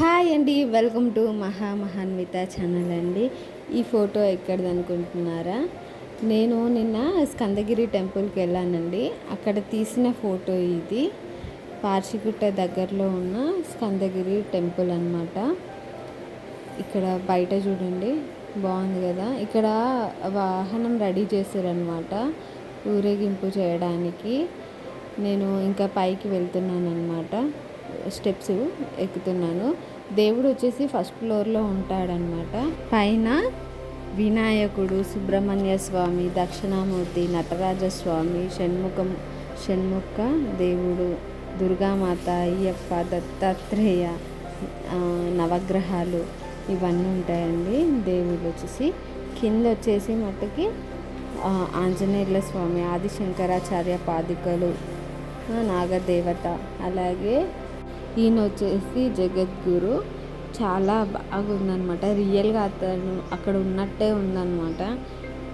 Hi అండి welcome to మహా Mahanvitha channel అండి. ఈ ఫోటో ఎక్కడదనుకుంటున్నారా నేను నిన్న స్కందగిరి టెంపుల్కి వెళ్ళానండి. అక్కడ తీసిన ఫోటో ఇది. పార్చిగుట్ట దగ్గరలో ఉన్న స్కందగిరి టెంపుల్ అన్నమాట. ఇక్కడ బయట చూడండి బాగుంది కదా? ఇక్కడ వాహనం రెడీ చేశారనమాట ఊరేగింపు చేయడానికి. నేను ఇంకా పైకి వెళ్తున్నాను అనమాట స్టెప్స్ ఎక్కుతున్నాను. దేవుడు వచ్చేసి ఫస్ట్ ఫ్లోర్లో ఉంటాడనమాట పైన వినాయకుడు సుబ్రహ్మణ్య స్వామి దక్షిణామూర్తి నటరాజ స్వామి షణ్ముఖం షణ్ముఖ దేవుడు దుర్గామాత అయ్యప్ప దత్తాత్రేయ నవగ్రహాలు ఇవన్నీ ఉంటాయండి దేవుళ్ళు వచ్చేసి. కింద వచ్చేసి మట్టుకి ఆంజనేయుల స్వామి ఆది శంకరాచార్య పాదికలు నాగదేవత అలాగే ఈయన వచ్చేసి జగద్గురు. చాలా బాగుందనమాట రియల్గా అతను అక్కడ ఉన్నట్టే ఉందన్నమాట.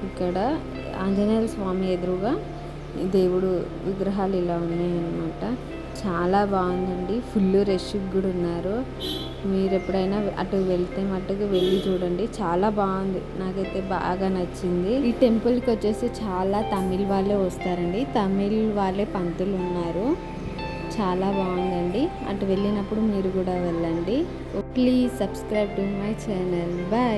ఇక్కడ ఆంజనేయ స్వామి ఎదురుగా దేవుడు విగ్రహాలు ఇలా ఉన్నాయన్నమాట. చాలా బాగుందండి. ఫుల్ రష్కి కూడా ఉన్నారు. మీరు ఎప్పుడైనా అటు వెళ్తే మట్టుకు వెళ్ళి చూడండి. చాలా బాగుంది. నాకైతే బాగా నచ్చింది. ఈ టెంపుల్కి వచ్చేసి చాలా తమిళ్ వాళ్ళే వస్తారండి. తమిళ్ వాళ్ళే పంతులు ఉన్నారు. చాలా బాగుందండి. అటు వెళ్ళినప్పుడు మీరు కూడా వెళ్ళండి. Please subscribe to my channel bye